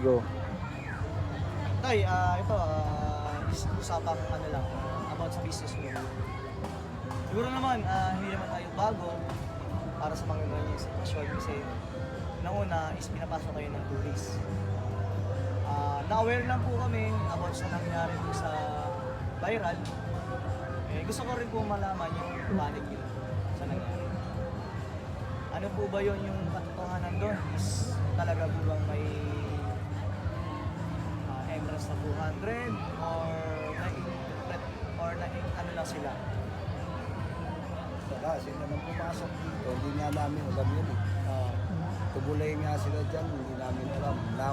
Go. Tay, ah, ito, ah, is- usapang ano lang, ah, about sa business mo. Siguro naman, ah, hindi naman tayo bago para sa mga ganyan sitwasyon kasi nang una is pinapasok kayo ng tourist. Ah, na-aware lang po kami about sa nangyari po sa viral. Eh, gusto ko rin po malaman yung panic yun sa nangyari. Ano po ba yun yung katotohanan doon? Is talaga po bang may uh, Emirates na 200 or na-interpret or na ano lang sila? Saka sila nang pumasok dito, hindi nga namin alam yun eh. Uh, Tumulay nga sila dyan, hindi namin alam. Na,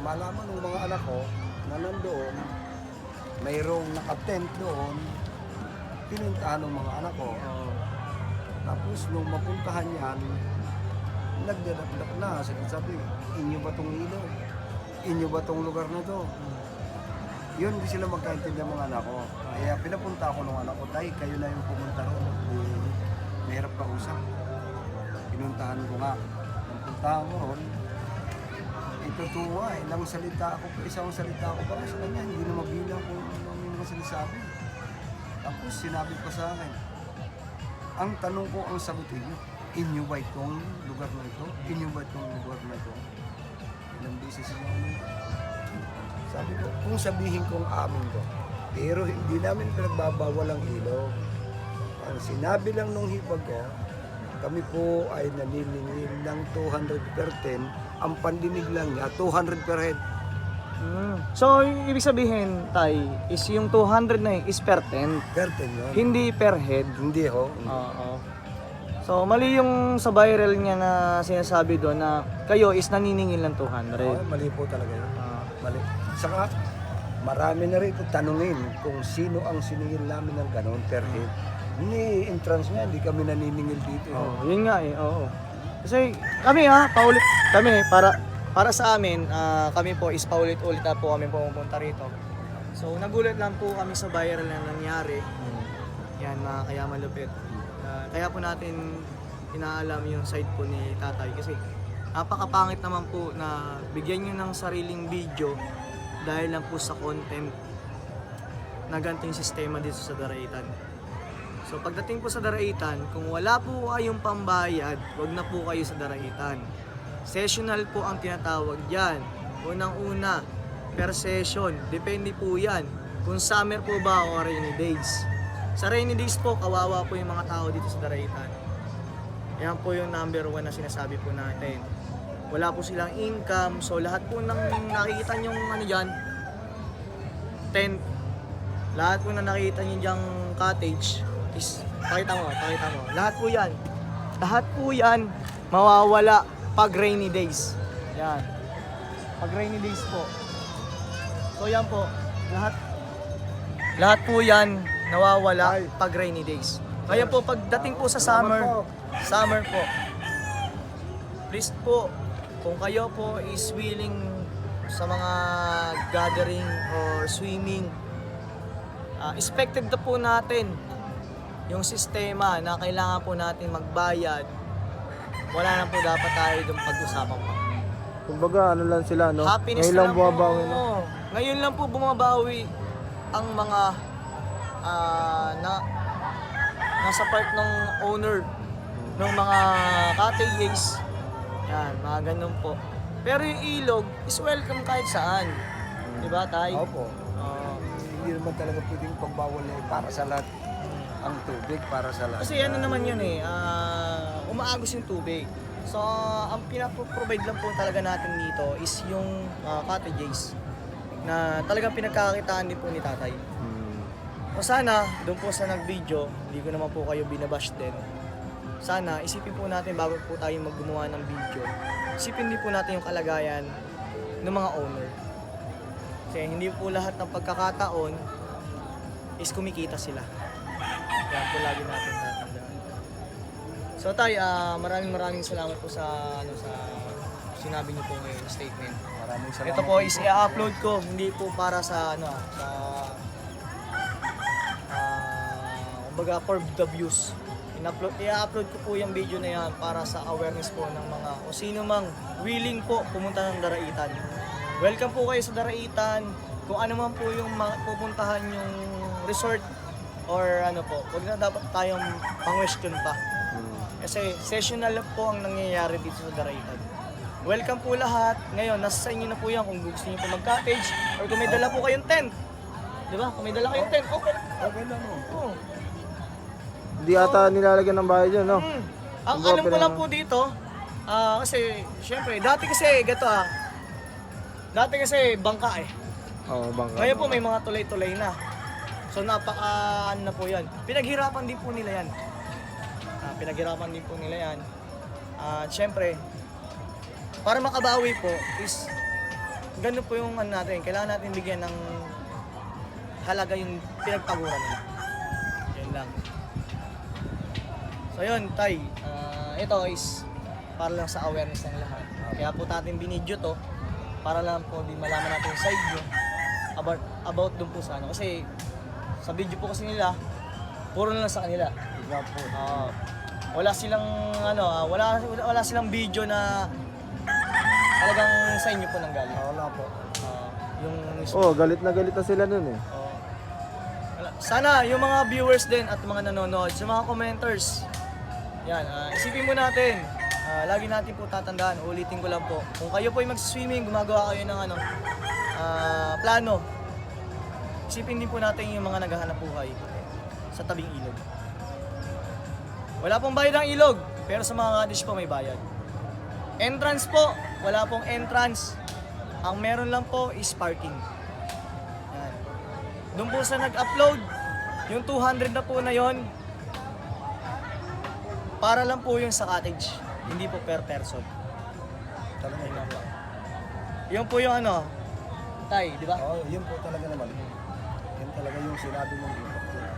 malaman ng mga anak ko na nandoon, mayroong nakatent doon, pinuntahan ng mga anak ko. Tapos nung mapuntahan yan, nagdadakdak na. Sabi, sabi, inyo ba tong ilaw? Inyo ba tong lugar na to? Yun, hindi sila magkaintindihan mga anak ko. Kaya pinapunta ako ng anak ko, tay, kayo na yung pumunta roon. Eh, Mahirap ka usap. Pinuntahan ko nga. Nung puntahan ko roon, itutuwa, ilang salita ako, isang salita ako para sa kanya, hindi na mabilang kung ano yung mga sinasabi. Tapos sinabi pa sa akin, ang tanong ko ang sagutin niyo, inyo ba itong lugar na ito? Inyo ba itong lugar na ito? Ilang beses ano? Sabi ko, kung sabihin kong amin ko, pero hindi namin pinagbabawal ang ilaw. Ang sinabi lang nung hipag ko, kami po ay naniningil ng 200 per 10. Ang pandinig lang niya, 200 per head. mm. So, yung ibig sabihin, Tay, is yung 200 na yun is per tent, Per 10 yun. hindi per head. Hindi ho. Oo. So, mali yung sa viral niya na sinasabi doon na kayo is naniningil ng 200. Oo, mali po talaga yun. Ah, Mali. Saka, marami na rito tanungin kung sino ang siningil namin ng ganon per head. Ni entrance niya, hindi kami naniningil dito. eh. Oo, yun nga eh, oo. Kasi kami ha, paulit kami para para sa amin, ah, kami po is paulit-ulit na po kami pumunta rito. So nagulat lang po kami sa viral na nangyari. Yan mga kaya malupit. Ah, kaya po natin inaalam yung side po ni tatay kasi napakapangit naman po na bigyan nyo ng sariling video dahil lang po sa content na ganting sistema dito sa Daraitan. So pagdating po sa Daraitan, kung wala po kayong pambayad, wag na po kayo sa Daraitan. Sessional po ang tinatawag diyan. Unang-una, per session, depende po 'yan kung summer po ba o rainy days. Sa rainy days po, kawawa po yung mga tao dito sa Daraitan. Yan po yung number one na sinasabi po natin. Wala po silang income, so lahat po ng nakikita nyong ano dyan, tent, lahat po na nakita nyo dyang cottage is, pakita mo, pakita mo. Lahat po yan. Lahat po yan mawawala pag rainy days. Yan. Pag rainy days po. So yan po, lahat lahat po yan nawawala pag rainy days. Kaya po pagdating po sa summer, summer po, please po, kung kayo po is willing sa mga gathering or swimming, ah, expected na po natin yung sistema na kailangan po natin magbayad. Wala na po dapat tayo doon pag-usapan pa. Kumbaga, ano lang sila, no? Happiness Ngayon lang lang bumabawi, po. no? Ngayon lang po bumabawi ang mga ah, na nasa part ng owner ng mga cottages. Yan, mga ganun po. Pero yung ilog is welcome kahit saan. Di ba, Tay? Opo. Oo. Hindi naman talaga pwedeng pagbawal na para sa lahat. Ang tubig para sa lahat. Kasi ano naman yun eh, ah, umaagos yung tubig. So, ang pinaprovide lang po talaga natin dito is yung ah, cottages na talagang pinagkakakitaan din po ni tatay. Hmm. O sana, doon po sa nag-video, hindi ko naman po kayo binabash din. Sana, isipin po natin bago po tayo maggumawa ng video, isipin din po natin yung kalagayan ng mga owner. Kasi hindi po lahat ng pagkakataon is kumikita sila. Kaya po lagi natin tatandaan. So tay, ah, maraming maraming salamat po sa ano sa sinabi niyo po ngayon statement. Maraming salamat. Ito po is i-upload ko, hindi po para sa ano sa ah, kumbaga for the views. In-upload, i-upload ko po yung video na yan para sa awareness po ng mga o sino mang willing po pumunta ng Daraitan. welcome po kayo sa Daraitan. Kung ano man po yung pupuntahan yung resort or ano po, huwag na dapat tayong pang-question pa. Mm. Kasi sessional lang po ang nangyayari dito sa Daraitan. Welcome po lahat. Ngayon, nasa sa inyo na po yan kung gusto niyo po mag-cottage or kung may dala po kayong tent. Di ba? Kung may dala kayong tent, okay. Okay na no. Hindi ata nilalagyan ng bahay dyan, no? Mm. Ang Ang alam ko lang po dito, ah kasi, syempre, dati kasi, gato ah, dati kasi bangka eh. Oo, bangka. Ngayon po may mga tulay-tulay na. So napaka ano na po yan. Pinaghirapan din po nila yan. Ah, pinaghirapan din po nila yan. At syempre, para makabawi po is ganun po yung ano natin. Kailangan natin bigyan ng halaga yung pinagpaguran nila. Yan lang. So yun, Tay. Ah, ito is para lang sa awareness ng lahat. Kaya po natin binidyo to para lang po di malaman natin yung side view about about dun po sa ano. Kasi sa video po kasi nila, puro na lang sa kanila. Po. Ah, wala silang ano, ah, wala wala silang video na talagang sa inyo po nang galing. Ah, Wala po. Ah, yung Oh, galit na galit na sila nun eh. Oo. Wala. Sana yung mga viewers din at mga nanonood, sa mga commenters, yan, ah, isipin mo natin, ah, lagi natin po tatandaan, ulitin ko lang po, kung kayo po ay mag-swimming, gumagawa kayo ng ano, ah, plano, isipin din po natin yung mga naghahanap buhay sa tabing ilog. Wala pong bayad ang ilog, pero sa mga cottage po may bayad. Entrance po, wala pong entrance. Ang meron lang po is parking. Yan. Doon po sa nag-upload, yung 200 na po na yon para lang po yung sa cottage. Hindi po per person. Talaga yun. Yung po yung ano, tay, di ba? Oo, yun po talaga naman. Yun talaga yung sinabi mong iba.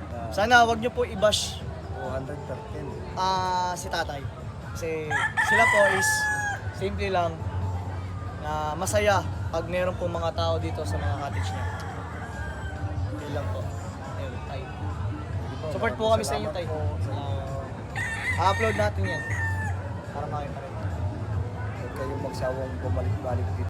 Na Sana wag nyo po i-bash 200 per 10. ah, si tatay. Kasi sila po is simple lang na masaya pag meron po mga tao dito sa mga cottage niya. Yun lang po. Ayun, tay. Support po kami sa inyo, tay. Salamat po sa inyo. Upload natin yan. Para makita rin. Huwag kayong magsawang bumalik-balik dito.